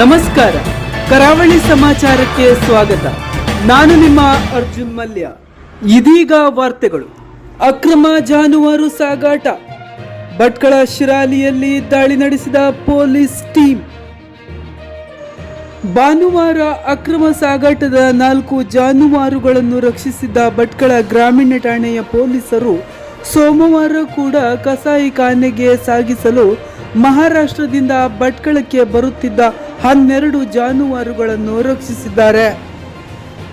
ನಮಸ್ಕಾರ. ಕರಾವಳಿ ಸಮಾಚಾರಕ್ಕೆ ಸ್ವಾಗತ. ನಾನು ನಿಮ್ಮ ಅರ್ಜುನ್ ಮಲ್ಯ. ಇದೀಗ ವಾರ್ತೆಗಳು. ಅಕ್ರಮ ಜಾನುವಾರು ಸಾಗಾಟ. ಭಟ್ಕಳ ಶಿರಾಲಿಯಲ್ಲಿ ದಾಳಿ ನಡೆಸಿದ ಪೊಲೀಸ್ ಟೀಮ್. ಭಾನುವಾರ ಅಕ್ರಮ ಸಾಗಾಟದ ನಾಲ್ಕು ಜಾನುವಾರುಗಳನ್ನು ರಕ್ಷಿಸಿದ್ದ ಭಟ್ಕಳ ಗ್ರಾಮೀಣ ಠಾಣೆಯ ಪೊಲೀಸರು ಸೋಮವಾರ ಕೂಡ ಕಸಾಯಿಖಾನೆಗೆ ಸಾಗಿಸಲು ಮಹಾರಾಷ್ಟ್ರದಿಂದ ಭಟ್ಕಳಕ್ಕೆ ಬರುತ್ತಿದ್ದ ಹನ್ನೆರಡು ಜಾನುವಾರುಗಳನ್ನು ರಕ್ಷಿಸಿದ್ದಾರೆ.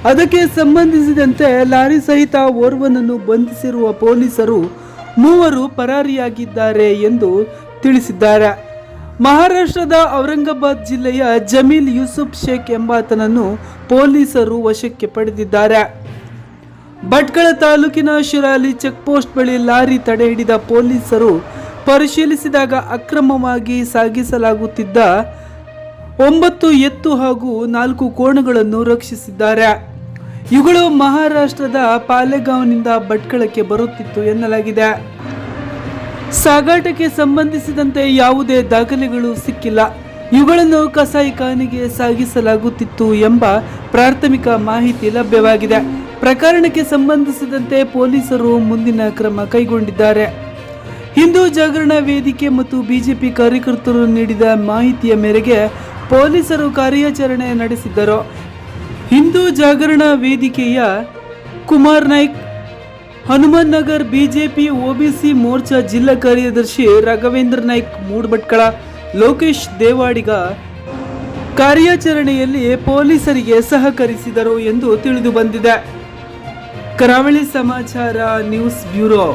ಅದಕ್ಕೆ ಸಂಬಂಧಿಸಿದಂತೆ ಲಾರಿ ಸಹಿತ ಓರ್ವನನ್ನು ಬಂಧಿಸಿರುವ ಪೊಲೀಸರು ಮೂವರು ಪರಾರಿಯಾಗಿದ್ದಾರೆ ಎಂದು ತಿಳಿಸಿದ್ದಾರೆ. ಮಹಾರಾಷ್ಟ್ರದ ಔರಂಗಾಬಾದ್ ಜಿಲ್ಲೆಯ ಜಮೀಲ್ ಯೂಸುಫ್ ಶೇಖ್ ಎಂಬಾತನನ್ನು ಪೊಲೀಸರು ವಶಕ್ಕೆ ಪಡೆದಿದ್ದಾರೆ. ಭಟ್ಕಳ ತಾಲೂಕಿನ ಶಿರಾಲಿ ಚೆಕ್ಪೋಸ್ಟ್ ಬಳಿ ಲಾರಿ ತಡೆ ಹಿಡಿದ ಪೊಲೀಸರು ಪರಿಶೀಲಿಸಿದಾಗ ಅಕ್ರಮವಾಗಿ ಸಾಗಿಸಲಾಗುತ್ತಿದ್ದ ಒಂಬತ್ತು ಎತ್ತು ಹಾಗೂ ನಾಲ್ಕು ಕೋಣಗಳನ್ನು ರಕ್ಷಿಸಿದ್ದಾರೆ. ಇವುಗಳು ಮಹಾರಾಷ್ಟ್ರದ ಪಾಲೆಗಾಂವ್ನಿಂದ ಭಟ್ಕಳಕ್ಕೆ ಬರುತ್ತಿತ್ತು ಎನ್ನಲಾಗಿದೆ. ಸಾಗಾಟಕ್ಕೆ ಸಂಬಂಧಿಸಿದಂತೆ ಯಾವುದೇ ದಾಖಲೆಗಳು ಸಿಕ್ಕಿಲ್ಲ. ಇವುಗಳನ್ನು ಕಸಾಯಿಖಾನೆಗೆ ಸಾಗಿಸಲಾಗುತ್ತಿತ್ತು ಎಂಬ ಪ್ರಾಥಮಿಕ ಮಾಹಿತಿ ಲಭ್ಯವಾಗಿದೆ. ಪ್ರಕರಣಕ್ಕೆ ಸಂಬಂಧಿಸಿದಂತೆ ಪೊಲೀಸರು ಮುಂದಿನ ಕ್ರಮ ಕೈಗೊಂಡಿದ್ದಾರೆ. ಹಿಂದೂ ಜಾಗರಣ ವೇದಿಕೆ ಮತ್ತು ಬಿಜೆಪಿ ಕಾರ್ಯಕರ್ತರು ನೀಡಿದ ಮಾಹಿತಿಯ ಮೇರೆಗೆ ಪೊಲೀಸರು ಕಾರ್ಯಾಚರಣೆ ನಡೆಸಿದ್ದರು. ಹಿಂದೂ ಜಾಗರಣ ವೇದಿಕೆಯ ಕುಮಾರ್ ನಾಯ್ಕ್, ಹನುಮಾನ್ ನಗರ್ ಬಿಜೆಪಿ ಒಬಿಸಿ ಮೋರ್ಚಾ ಜಿಲ್ಲಾ ಕಾರ್ಯದರ್ಶಿ ರಾಘವೇಂದ್ರ ನಾಯ್ಕ್ ಮೂಡ್ಭಟ್ಕಳ ಲೋಕೇಶ್ ದೇವಾಡಿಗ ಕಾರ್ಯಾಚರಣೆಯಲ್ಲಿ ಪೊಲೀಸರಿಗೆ ಸಹಕರಿಸಿದರು ಎಂದು ತಿಳಿದು ಬಂದಿದೆ. ಕರಾವಳಿ ಸಮಾಚಾರ ನ್ಯೂಸ್ ಬ್ಯೂರೋ.